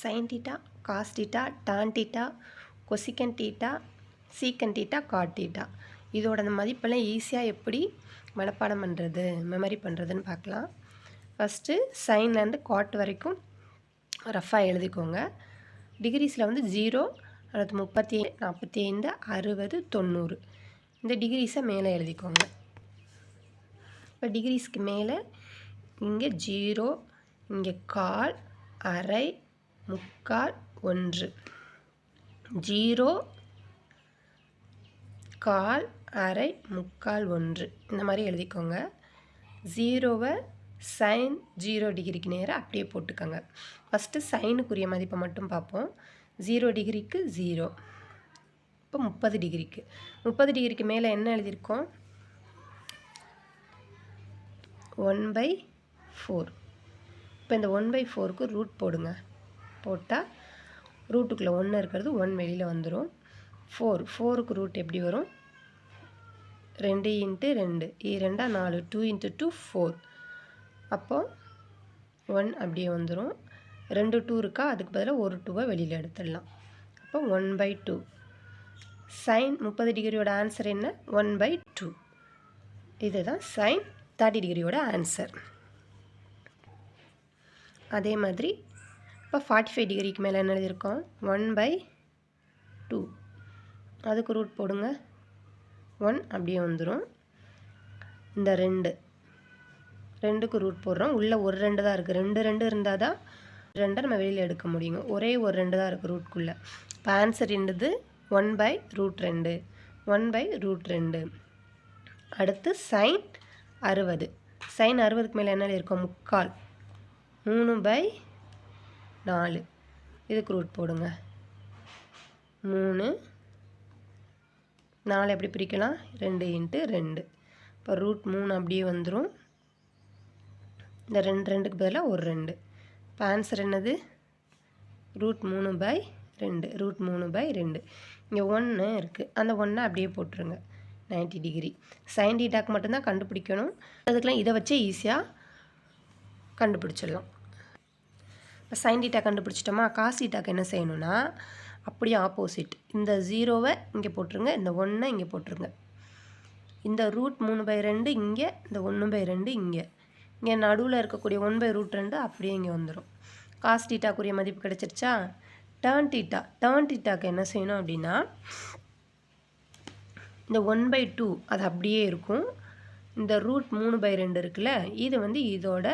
Sine theta cos theta tan theta cosecant theta secant theta cot theta. இதோட அந்த மதிப்பெல்லாம் ஈஸியாக எப்படி மனப்பாடம் பண்ணுறது மெமரி பண்ணுறதுன்னு பார்க்கலாம். ஃபஸ்ட்டு சைன்லேருந்து காட் வரைக்கும் ரஃபாக எழுதிக்கோங்க. டிகிரிஸில் வந்து ஜீரோ அடுத்து முப்பத்தி ஏழு நாற்பத்தி ஐந்து அறுபது தொண்ணூறு. இந்த டிகிரிஸை மேலே எழுதிக்கோங்க. இப்போ டிகிரிஸ்க்கு மேலே இங்கே ஜீரோ இங்கே கால் அரை முக்கால் ஒன்று. ஜீரோ கால் அரை முக்கால் ஒன்று. இந்த மாதிரி எழுதிக்கோங்க. ஜீரோவை சைன் ஜீரோ டிகிரிக்கு நேராக அப்படியே போட்டுக்கோங்க. ஃபஸ்ட்டு சைனுக்குரிய மதிப்பை மட்டும் பார்ப்போம். ஜீரோ டிகிரிக்கு ஜீரோ. இப்போ முப்பது டிகிரிக்கு. முப்பது டிகிரிக்கு மேலே என்ன எழுதியிருக்கோம்? ஒன் பை ஃபோர் இப்போ இந்த ஒன் பை ஃபோருக்கு ரூட் போடுங்க. போட்டால் ரூட்டுக்குள்ளே ஒன்று இருக்கிறது ஒன் வெளியில் வந்துடும். ஃபோர் ஃபோருக்கு ரூட் எப்படி வரும்? ரெண்டு இன்ட்டு ரெண்டு. ரெண்டா நாலு டூ இன்ட்டு டூ ஃபோர். அப்போது ஒன் அப்படியே வந்துடும். ரெண்டு டூ இருக்கா? அதுக்கு பதிலாக ஒரு டூவை வெளியில் எடுத்துடலாம். அப்போ ஒன் பை டூ. சைன் முப்பது டிகிரியோட ஆன்சர் என்ன? One by two. இதுதான் சைன் தேர்ட்டி டிகிரியோட ஆன்சர். அதே மாதிரி இப்போ ஃபார்ட்டி ஃபைவ் டிகிரிக்கு மேலே என்ன எழுதியிருக்கோம்? ஒன் பை டூ அதுக்கு ரூட் போடுங்க. ஒன் அப்படியே வந்துடும் இந்த ரெண்டு. ரெண்டுக்கு ரூட் போடுறோம். உள்ளே ஒரு ரெண்டு தான் இருக்குது ரெண்டு ரெண்டு இருந்தால் தான் ரெண்டை நம்ம வெளியில் எடுக்க முடியுங்க. ஒரே ஒரு ரெண்டு தான் இருக்குது ரூட்குள்ளே இப்போ ஆன்சர் என்னது? ஒன் பை ரூட் ரெண்டு. ஒன் பை ரூட் ரெண்டு. அடுத்து சைன் அறுபது. சைன் அறுபதுக்கு மேலே என்ன இருக்கும் முக்கால். மூணு பை நாலு. இதுக்கு ரூட் போடுங்க. மூணு. நாலு எப்படி பிரிக்கலாம்? ரெண்டு இன்ட்டு ரெண்டு. இப்போ ரூட் மூணு அப்படியே வந்துடும் இந்த ரெண்டு ரெண்டுக்கு பதிலாக ஒரு ரெண்டு. இப்போ ஆன்சர் என்னது? ரூட் மூணு பை ரெண்டு. ரூட் மூணு பை ரெண்டு. இங்கே ஒன்று இருக்குது அந்த ஒன்றை அப்படியே போட்டுருங்க. நைன்ட்டி டிகிரி சைன் டீட்டாக்கு மட்டும்தான் கண்டுபிடிக்கணும். அதுக்கெலாம் இதை வச்சே ஈஸியாக கண்டுபிடிச்சிடலாம். இப்போ சைன் டீட்டா கண்டுபிடிச்சிட்டோமா? காஸ் டீட்டாக்கு என்ன செய்யணும்னா அப்படியே ஆப்போசிட் இந்த ஜீரோவை இங்கே போட்டுருங்க இந்த ஒன்றை இங்கே போட்டுருங்க. இந்த ரூட் மூணு பை ரெண்டு இங்கே இந்த ஒன்று பை ரெண்டு இங்கே. இங்கே நடுவில் இருக்கக்கூடிய ஒன் பை ரூட் ரெண்டு அப்படியே இங்கே வந்துடும் காஸ் டீட்டாக்குரிய மதிப்பு கிடச்சிருச்சா? டேர்ன் டீட்டா டேர்ன் டீட்டாக்கு என்ன செய்யணும் அப்படின்னா இந்த ஒன் பை டூ அது அப்படியே இருக்கும். இந்த ரூட் மூணு பை ரெண்டு இருக்குல்ல இது வந்து இதோட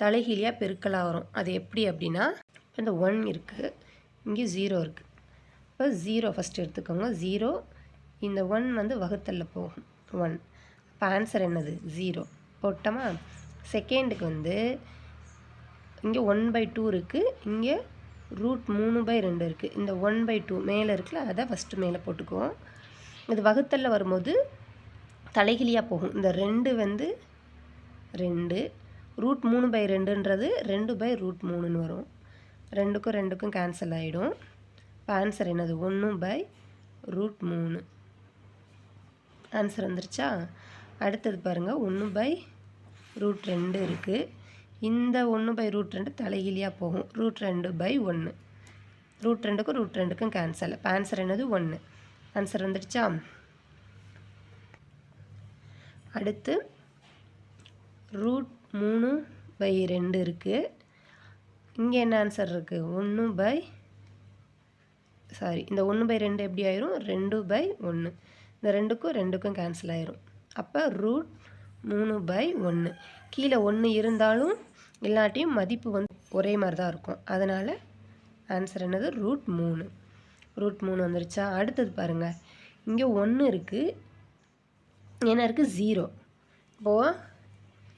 தலைகீழியாக பெருக்கலாக வரும். அது எப்படி அப்படின்னா இந்த ஒன் இருக்குது இங்கே ஜீரோ இருக்குது இப்போ ஜீரோ ஃபஸ்ட்டு எடுத்துக்கோங்க. ஜீரோ இந்த ஒன் வந்து வகுத்தலில் போகும். ஒன் இப்போ ஆன்சர் என்னது? ஜீரோ போட்டோமா? செகண்டுக்கு வந்து இங்கே ஒன் பை டூ இருக்குது இங்கே ரூட் மூணு பை ரெண்டு இருக்குது இந்த ஒன் பை டூ மேலே இருக்குல்ல அதை ஃபஸ்ட்டு மேலே போட்டுக்குவோம். இது வகுத்தலில் வரும்போது தலைகிலியாக போகும். இந்த ரெண்டு வந்து ரெண்டு. ரூட் மூணு பை ரெண்டுன்றது ரெண்டு பை ரூட் மூணுன்னு வரும். ரெண்டுக்கும் ரெண்டுக்கும் கேன்சல் ஆகிடும் இப்போ ஆன்சர் என்னது? ஒன்று பை ரூட் மூணு. ஆன்சர் வந்துருச்சா? அடுத்தது பாருங்கள் ஒன்று பை ரூட் ரெண்டு இருக்குது இந்த ஒன்று பை ரூட் ரெண்டு தலைகீழியாக போகும். ரூட் ரெண்டு பை ஒன்று ரூட் ரெண்டுக்கும் ரூட் ரெண்டுக்கும் கேன்சல் இப்போ ஆன்சர் என்னது? ஒன்று ஆன்சர் வந்துடுச்சா அடுத்து ரூட் மூணு பை ரெண்டு இருக்குது இங்கே என்ன ஆன்சர் இருக்குது ஒன்று பை சாரி இந்த ஒன்று பை ரெண்டு எப்படி ஆயிரும்? ரெண்டு பை ஒன்று இந்த ரெண்டுக்கும் ரெண்டுக்கும் கேன்சல் ஆயிரும். அப்போ ரூட் மூணு பை ஒன்று கீழே ஒன்று இருந்தாலும் இல்லாட்டியும் மதிப்பு வந்து ஒரே மாதிரி தான் இருக்கும். அதனால் ஆன்சர் என்னது? ரூட் மூணு. ரூட் மூணு வந்துருச்சா? அடுத்தது பாருங்கள் இங்கே ஒன்று இருக்குது என்ன இருக்குது ஜீரோ இப்போது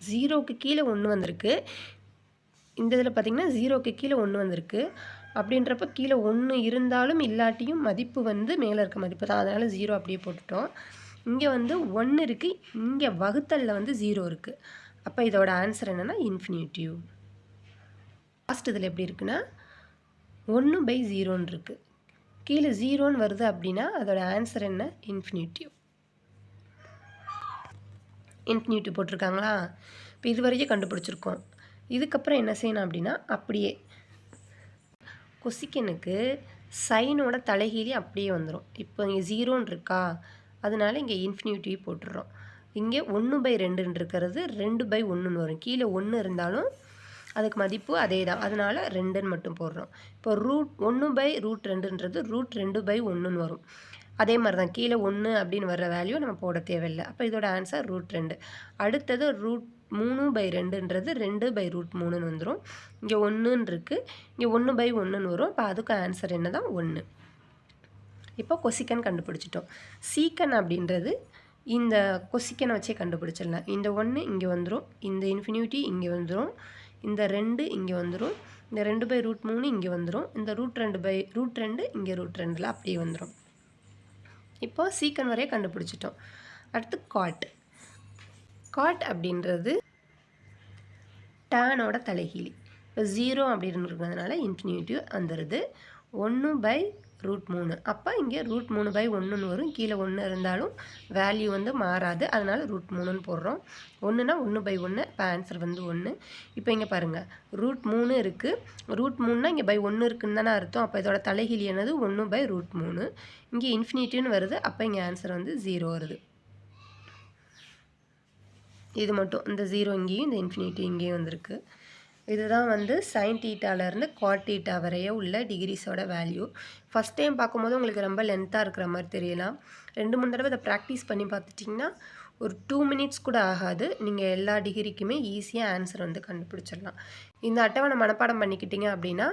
ஜீரோவுக்கு கீழே ஒன்று வந்திருக்கு. இந்த இதில் பார்த்திங்கன்னா ஜீரோவுக்கு கீழே ஒன்று வந்திருக்கு. அப்படின்றப்ப கீழே ஒன்று இருந்தாலும் இல்லாட்டியும் மதிப்பு வந்து மேலே இருக்க மதிப்பு தான். அதனால் ஜீரோ அப்படியே போட்டுட்டோம். இங்கே வந்து ஒன்று இருக்குது இங்கே வகுத்தலில் வந்து ஜீரோ இருக்குது அப்போ இதோட ஆன்சர் என்னென்னா இன்ஃபினிட்டிவ் லாஸ்ட் இதில் எப்படி இருக்குன்னா ஒன்று பை ஜீரோன்னு இருக்குது கீழே ஜீரோன்னு வருது அப்படின்னா அதோட ஆன்சர் என்ன? இன்ஃபினிட்டிவ் இன்ஃபினியூட்டி போட்டிருக்காங்களா? இப்போ இது வரைக்கும் கண்டுபிடிச்சிருக்கோம். இதுக்கப்புறம் என்ன செய்யணும் அப்படின்னா அப்படியே கொசிக்கனுக்கு சைனோட தலைகீழி அப்படியே வந்துடும் இப்போ இங்கே ஜீரோன்னு இருக்கா? அதனால இங்கே இன்ஃபினிட்டி போட்டுடுறோம் இங்கே ஒன்று பை ரெண்டுன்னு இருக்கிறது ரெண்டு பை ஒன்றுன்னு வரும். கீழே ஒன்று இருந்தாலும் அதுக்கு மதிப்பு அதே தான் அதனால் ரெண்டுன்னு மட்டும் போடுறோம். இப்போ ரூட் ஒன்று பை ரூட் ரெண்டுன்றது ரூட் ரெண்டு பை ஒன்றுன்னு வரும். அதே மாதிரி தான் கீழே ஒன்று அப்படின்னு வர்ற வேல்யூ நம்ம போட தேவையில்லை. அப்போ இதோட ஆன்சர் ரூட் ரெண்டு. அடுத்தது ரூட் மூணு பை ரெண்டுன்றது ரெண்டு பை ரூட் மூணுன்னு வந்துடும் இங்கே ஒன்றுன்னு இருக்குது இங்கே ஒன்று பை ஒன்றுன்னு வரும். இப்போ அதுக்கு ஆன்சர் என்ன தான் ஒன்று இப்போ கொசிக்கன் கண்டுபிடிச்சிட்டோம். சீக்கன் அப்படின்றது இந்த கொசிக்கனை வச்சே கண்டுபிடிச்சிடலாம். இந்த ஒன்று இங்கே வந்துடும் இந்த இன்ஃபினிட்டி இங்கே வந்துடும் இந்த ரெண்டு இங்கே வந்துடும் இந்த ரெண்டு பை ரூட் மூணு இங்கே வந்துடும் இந்த ரூட் ரெண்டு பை ரூட் ரெண்டு இங்கே ரூட் ரெண்டில் அப்படியே வந்துடும் இப்போ சீக்கன் வரைய கண்டுபிடிச்சிட்டோம். அடுத்து காட் காட் அப்படின்றது டேனோட தலைகீழி. இப்போ ஜீரோ அப்படின்னு இருக்கிறதுனால இன்ஃபினிட்டிவ் வந்துடுது ஒன்று பை ரூட் மூணு. அப்போ இங்கே ரூட் மூணு பை ஒன்றுன்னு வரும். கீழே ஒன்று இருந்தாலும் வேல்யூ வந்து மாறாது. அதனால் ரூட் மூணுன்னு போடுறோம். ஒன்றுனா ஒன்று பை ஒன்று இப்போ ஆன்சர் வந்து ஒன்று இப்போ இங்கே பாருங்கள் ரூட் மூணு இருக்குது ரூட் மூணுனா இங்கே பை ஒன்று இருக்குன்னு தானே அர்த்தம். அப்போ இதோட தலைகீழி என்னது? ஒன்று பை ரூட் மூணு. இங்கே இன்ஃபினிட்டின்னு வருது. அப்போ இங்கே ஆன்சர் வந்து ஜீரோ வருது. இது மட்டும். இந்த ஜீரோ இங்கேயும் இந்த இன்ஃபினிட்டி இங்கேயும் வந்திருக்கு. இதுதான் வந்து சைன் டீட்டாலேருந்து காட் டீட்டா வரைய உள்ள டிகிரிஸோட வேல்யூ ஃபஸ்ட் டைம் பார்க்கும்போது உங்களுக்கு ரொம்ப லென்த்தாக இருக்கிற மாதிரி தெரியலாம். ரெண்டு மூணு தடவை இதை ப்ராக்டிஸ் பண்ணி பார்த்துட்டிங்கன்னா ஒரு டூ மினிட்ஸ் கூட ஆகாது. நீங்கள் எல்லா டிகிரிக்குமே ஈஸியாக ஆன்சர் வந்து கண்டுபிடிச்சிடலாம். இந்த அட்டவணை மனப்பாடம் பண்ணிக்கிட்டீங்க அப்படின்னா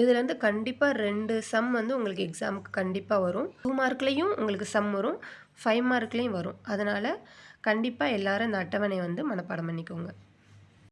இதுலேருந்து கண்டிப்பாக ரெண்டு சம் வந்து உங்களுக்கு எக்ஸாமுக்கு கண்டிப்பாக வரும். டூ மார்க்லேயும் உங்களுக்கு சம் வரும். ஃபைவ் மார்க்லேயும் வரும். அதனால் கண்டிப்பாக எல்லோரும் இந்த அட்டவணையை வந்து மனப்பாடம் பண்ணிக்கோங்க.